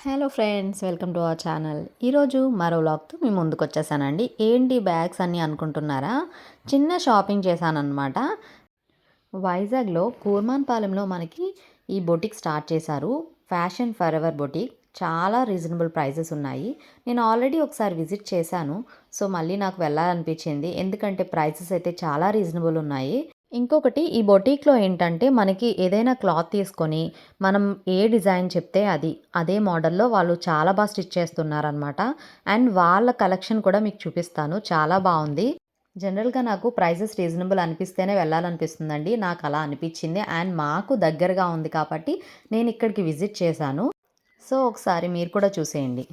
Hello friends welcome to our channel. ఈరోజు మరో వ్లాగ్తో మేము ముందుకు వచ్చేసానండి ఏంటి బ్యాగ్స్ అని అనుకుంటున్నారా? చిన్న షాపింగ్ చేశానన్నమాట. వైజాగ్లో కూర్మాన్పాలెంలో మనకి ఈ బొటిక్ స్టార్ట్ చేశారు. Fashion for ever boutique. చాలా రీజనబుల్ ప్రైజెస్ ఉన్నాయి. నేను ఆల్రెడీ ఒకసారి విజిట్ చేశాను. సో మళ్ళీ నాకు వెళ్ళాలనిపించింది. ఎందుకంటే ప్రైజెస్ అయితే చాలా రీజనబుల్ ఉన్నాయి. ఇంకొకటి ఈ బొటీక్లో ఏంటంటే మనకి ఏదైనా క్లాత్ తీసుకొని మనం ఏ డిజైన్ చెప్తే అది అదే మోడల్లో వాళ్ళు చాలా బాగా స్టిచ్ చేస్తున్నారనమాట అండ్ వాళ్ళ కలెక్షన్ కూడా మీకు చూపిస్తాను. చాలా బాగుంది. జనరల్గా నాకు ప్రైజెస్ రీజనబుల్ అనిపిస్తేనే వెళ్ళాలనిపిస్తుందండి. నాకు అలా అనిపించింది. అండ్ మాకు దగ్గరగా ఉంది కాబట్టి నేను ఇక్కడికి విజిట్ చేశాను. సో ఒకసారి మీరు కూడా చూసేయండి.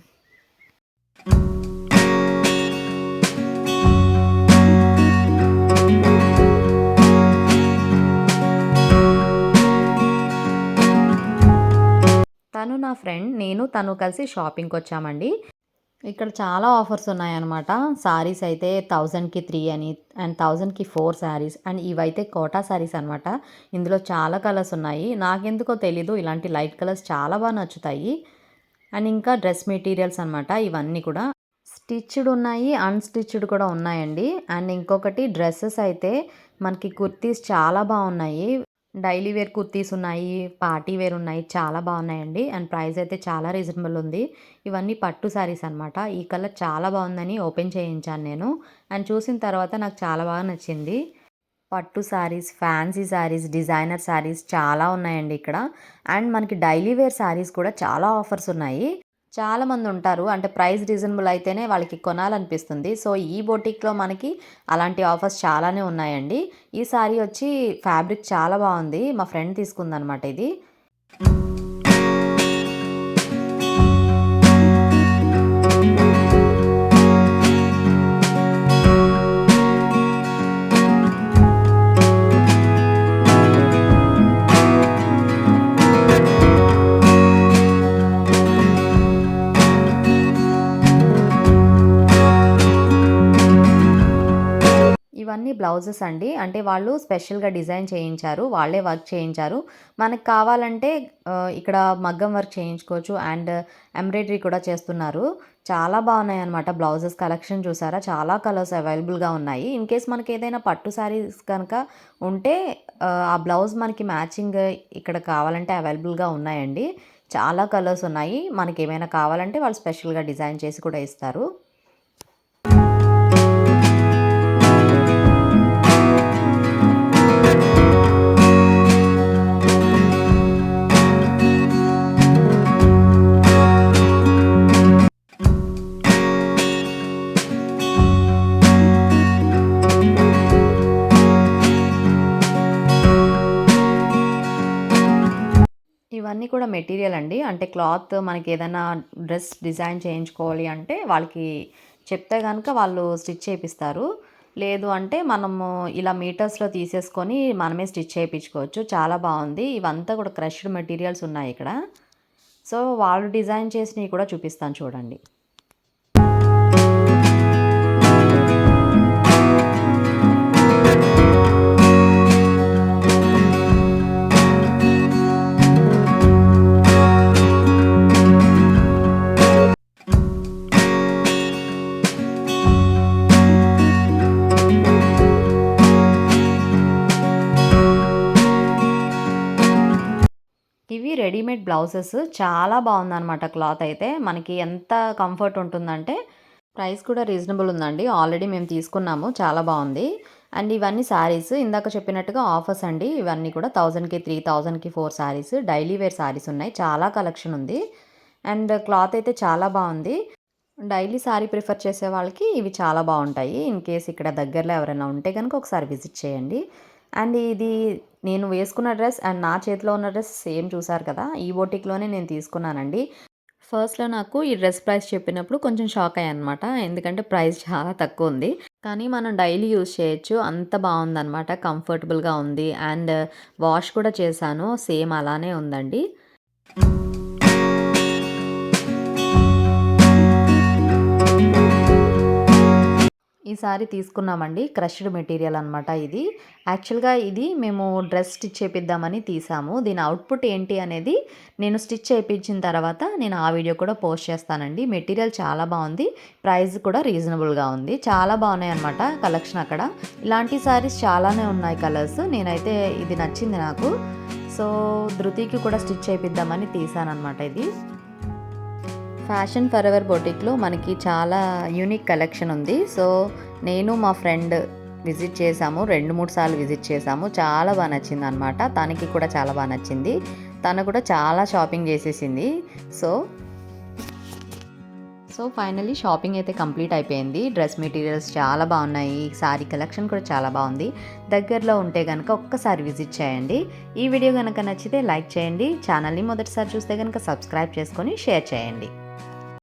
ఫ్రెండ్ నేను తను కలిసి షాపింగ్కి వచ్చామండి. ఇక్కడ చాలా ఆఫర్స్ ఉన్నాయన్నమాట. సారీస్ అయితే థౌజండ్కి త్రీ అని అండ్ థౌజండ్కి ఫోర్ శారీస్ అండ్ ఇవైతే కోటా శారీస్ అనమాట ఇందులో చాలా కలర్స్ ఉన్నాయి. నాకెందుకో తెలీదు ఇలాంటి లైట్ కలర్స్ చాలా బాగా నచ్చుతాయి. అండ్ ఇంకా డ్రెస్ మెటీరియల్స్ అనమాట ఇవన్నీ కూడా. స్టిచ్డ్ ఉన్నాయి అన్స్టిచ్డ్ కూడా ఉన్నాయండి. అండ్ ఇంకొకటి డ్రెస్సెస్ అయితే మనకి కుర్తీస్ చాలా బాగున్నాయి డైలీ వేర్ కుర్తీస్ ఉన్నాయి పార్టీ వేర్ ఉన్నాయి చాలా బాగున్నాయండి. అండ్ ప్రైస్ అయితే చాలా రీజనబుల్ ఉంది. ఇవన్నీ పట్టు శారీస్ అనమాట ఈ కలర్ చాలా బాగుందని ఓపెన్ చేయించాను నేను. అండ్ చూసిన తర్వాత నాకు చాలా బాగా నచ్చింది. పట్టు sarees fancy sarees designer sarees చాలా ఉన్నాయండి ఇక్కడ. అండ్ మనకి డైలీ వేర్ శారీస్ కూడా చాలా ఆఫర్స్ ఉన్నాయి. చాలామంది ఉంటారు. అంటే ప్రైస్ రీజనబుల్ అయితేనే వాళ్ళకి కొనాలనిపిస్తుంది. సో ఈ బొటిక్లో మనకి అలాంటి ఆఫర్స్ చాలానే ఉన్నాయండి. ఈ సారీ వచ్చి ఫ్యాబ్రిక్ చాలా బాగుంది. మా ఫ్రెండ్ తీసుకుందనమాట ఇది. ఇవన్నీ బ్లౌజెస్ అండి. అంటే వాళ్ళు స్పెషల్గా డిజైన్ చేయించారు. వాళ్ళే వర్క్ చేయించారు. మనకు కావాలంటే ఇక్కడ మగ్గం వర్క్ చేయించుకోవచ్చు. అండ్ ఎంబ్రాయిడరీ కూడా చేస్తున్నారు. చాలా బాగున్నాయి అనమాట బ్లౌజెస్. కలెక్షన్ చూసారా? చాలా కలర్స్ అవైలబుల్గా ఉన్నాయి. ఇన్ కేస్ మనకి ఏదైనా పట్టు శారీస్ కనుక ఉంటే ఆ బ్లౌజ్ మనకి మ్యాచింగ్ ఇక్కడ కావాలంటే అవైలబుల్గా ఉన్నాయండి. చాలా కలర్స్ ఉన్నాయి. మనకి ఏమైనా కావాలంటే వాళ్ళు స్పెషల్గా డిజైన్ చేసి కూడా ఇస్తారు. అన్నీ కూడా మెటీరియల్ అండి. అంటే క్లాత్ మనకి ఏదైనా డ్రెస్ డిజైన్ చేయించుకోవాలి అంటే వాళ్ళకి చెప్తే కనుక వాళ్ళు స్టిచ్ చేపిస్తారు లేదు అంటే మనము ఇలా మీటర్స్లో తీసేసుకొని మనమే స్టిచ్ చేయించుకోవచ్చు చాలా బాగుంది. ఇవంతా కూడా క్రష్డ్ మెటీరియల్స్ ఉన్నాయి ఇక్కడ. సో వాళ్ళు డిజైన్ చేసినవి కూడా చూపిస్తాను చూడండి. రెడీమేడ్ బ్లౌజెస్ చాలా బాగుందన్నమాట క్లాత్ అయితే. మనకి ఎంత కంఫర్ట్ ఉంటుందంటే ప్రైస్ కూడా రీజనబుల్ ఉందండి. ఆల్రెడీ మేము తీసుకున్నాము. చాలా బాగుంది. అండ్ ఇవన్నీ శారీస్ ఇందాక చెప్పినట్టుగా ఆఫర్స్ అండి. ఇవన్నీ కూడా థౌజండ్కి త్రీ థౌజండ్కి four sarees daily wear sarees ఉన్నాయి. చాలా కలెక్షన్ ఉంది. అండ్ క్లాత్ అయితే చాలా బాగుంది. డైలీ శారీ ప్రిఫర్ చేసే వాళ్ళకి ఇవి చాలా బాగుంటాయి. ఇన్ కేస్ ఇక్కడ దగ్గరలో ఎవరైనా ఉంటే కనుక ఒకసారి విజిట్ చేయండి. అండ్ ఇది నేను వేసుకున్న డ్రెస్ అండ్ నా చేతిలో ఉన్న డ్రెస్ సేమ్ చూసారు కదా ఈ బొటిక్లోనే నేను తీసుకున్నానండి. ఫస్ట్లో నాకు ఈ డ్రెస్ ప్రైస్ చెప్పినప్పుడు కొంచెం షాక్ అయ్యాను అనమాట ఎందుకంటే ప్రైస్ చాలా తక్కువ ఉంది. కానీ మనం డైలీ యూజ్ చేయొచ్చు అంత బాగుందనమాట కంఫర్టబుల్గా ఉంది అండ్ వాష్ కూడా చేశాను సేమ్ అలానే ఉందండి. ఈసారి తీసుకున్నామండి క్రష్డ్ మెటీరియల్ అనమాట ఇది. యాక్చువల్గా ఇది మేము డ్రెస్ స్టిచ్ చేపిద్దామని తీసాము. దీని అవుట్పుట్ ఏంటి అనేది నేను స్టిచ్ చేయించిన తర్వాత నేను ఆ వీడియో కూడా పోస్ట్ చేస్తానండి. మెటీరియల్ చాలా బాగుంది ప్రైస్ కూడా రీజనబుల్గా ఉంది. చాలా బాగున్నాయి అనమాట కలెక్షన్ అక్కడ. ఇలాంటి సారీస్ చాలానే ఉన్నాయి కలర్స్. నేనైతే ఇది నచ్చింది నాకు. సో ధృతికి కూడా స్టిచ్ చేపిద్దామని తీసానమాట ఇది. ఫ్యాషన్ ఫర్ ఎవర్ బొటిక్లో మనకి చాలా యూనిక్ కలెక్షన్ ఉంది. సో నేను మా ఫ్రెండ్ విజిట్ చేసాము రెండు మూడు సార్లు విజిట్ చేసాము చాలా బాగా నచ్చింది అనమాట తనకి కూడా చాలా బాగా నచ్చింది. తను కూడా చాలా షాపింగ్ చేసేసింది. సో సో ఫైనలీ షాపింగ్ అయితే కంప్లీట్ అయిపోయింది. డ్రెస్ మెటీరియల్స్ చాలా బాగున్నాయి. సారీ కలెక్షన్ కూడా చాలా బాగుంది. దగ్గరలో ఉంటే కనుక ఒక్కసారి విజిట్ చేయండి. ఈ వీడియో కనుక నచ్చితే లైక్ చేయండి. ఛానల్ని మొదటిసారి చూస్తే కనుక సబ్స్క్రైబ్ చేసుకొని షేర్ చేయండి.